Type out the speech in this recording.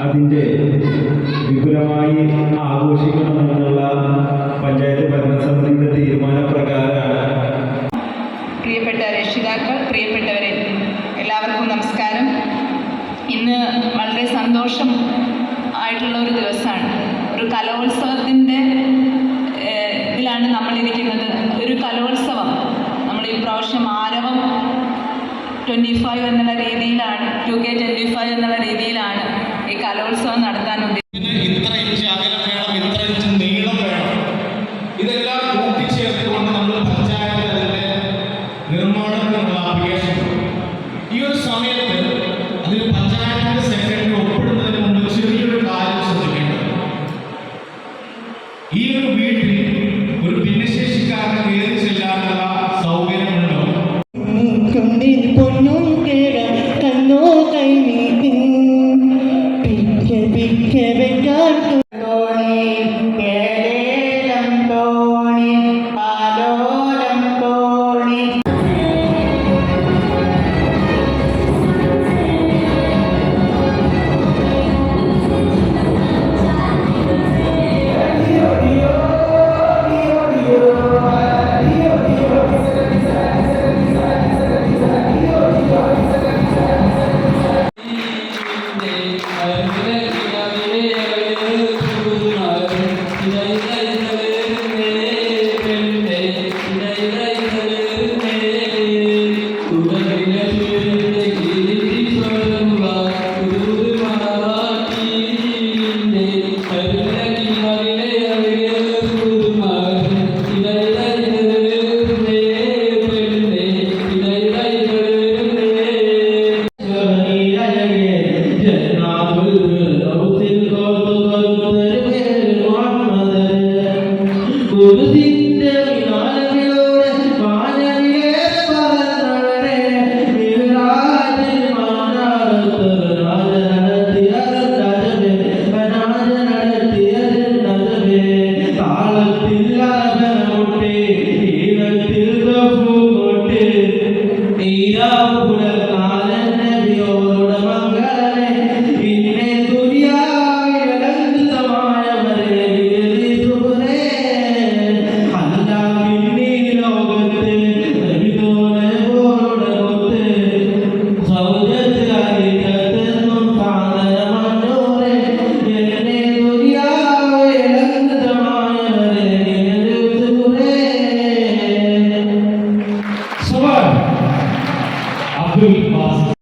അതിന്റെ വിപുലമായി ആഘോഷിക്കണമെന്നുള്ള പഞ്ചായത്ത് ഭരണസമിതിയുടെ തീരുമാനപ്രകാരമാണ്. പ്രിയപ്പെട്ട രക്ഷിതാക്കൾ പ്രിയപ്പെട്ടവരെ എല്ലാവർക്കും നമസ്കാരം. ഇന്ന് വളരെ സന്തോഷം ആയിട്ടുള്ള ഒരു ദിവസമാണ്. ഒരു കലോത്സവത്തിന്റെ ഏഹ്, ഇതിലാണ് നമ്മളിരിക്കുന്നത് ഒരു കലോത്സവം നമ്മൾ ഈ പ്രാവശ്യം ആരവം ട്വന്റി ഫൈവ് എന്നുള്ള രീതിയിലാണ് ടു കെ ട്വന്റി ഫൈവ് എന്നുള്ള രീതിയിലാണ് ഈ കലോത്സവം നടത്താൻ ഇതെല്ലാം നമ്മൾ ഈ ഒരു സമയത്ത് അതിൽ പഞ്ചായത്തിന്റെ സെക്രട്ടറി ഒപ്പിടുന്നതിന് മുമ്പ് ചെറിയൊരു Abdul Basta.